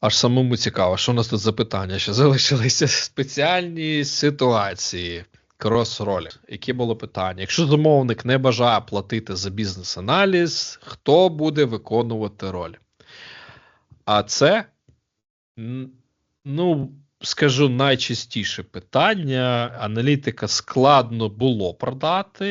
Аж самому цікаво, що у нас тут за питання? Ще залишилися спеціальні ситуації, крос-ролі. Яке було питання? Якщо замовник не бажає платити за бізнес-аналіз, хто буде виконувати роль? А це, ну, скажу, найчастіше питання. Аналітика складно було продати.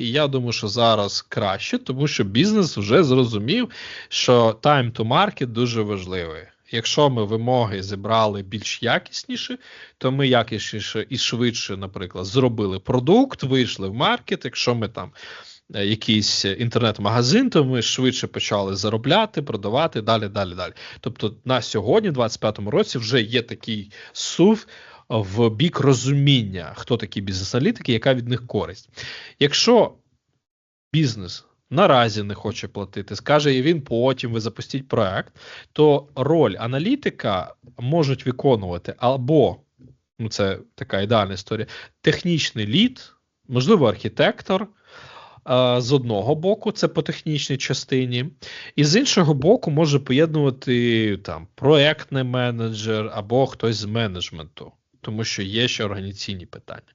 Я думаю, що зараз краще, тому що бізнес вже зрозумів, що time to market дуже важливий. Якщо ми вимоги зібрали більш якісніші, то ми якісніше і швидше, наприклад, зробили продукт, вийшли в маркет. Якщо ми там е, якийсь інтернет-магазин, то ми швидше почали заробляти, продавати далі, далі, далі. Тобто на сьогодні, в 2025 році, вже є такий сув в бік розуміння, хто такі бізнес-аналітики, яка від них користь. Якщо бізнес наразі не хоче платити, скаже і він потім ви запустіть проект, то роль аналітика можуть виконувати або ну це така ідеальна історія, технічний лід, можливо, архітектор. е, З одного боку, це по технічній частині, і з іншого боку, може поєднувати там проектний менеджер або хтось з менеджменту, тому що є ще організаційні питання.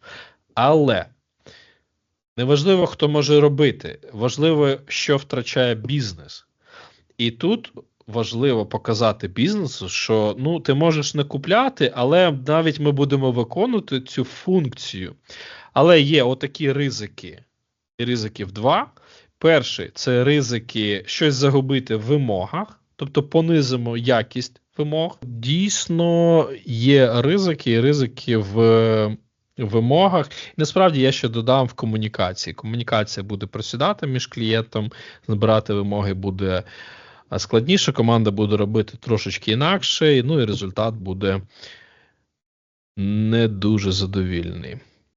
Але неважливо, хто може робити, важливо, що втрачає бізнес. І тут важливо показати бізнесу, що ну, ти можеш не купляти, але навіть ми будемо виконувати цю функцію. Але є отакі ризики. Ризиків два. Перший це ризики щось загубити в вимогах, тобто понизимо якість вимог. Дійсно, є ризики, і ризики в вимогах. І насправді я ще додам в комунікації. Комунікація буде просідати між клієнтом, збирати вимоги буде складніше, команда буде робити трошечки інакше, ну і результат буде не дуже задовільний.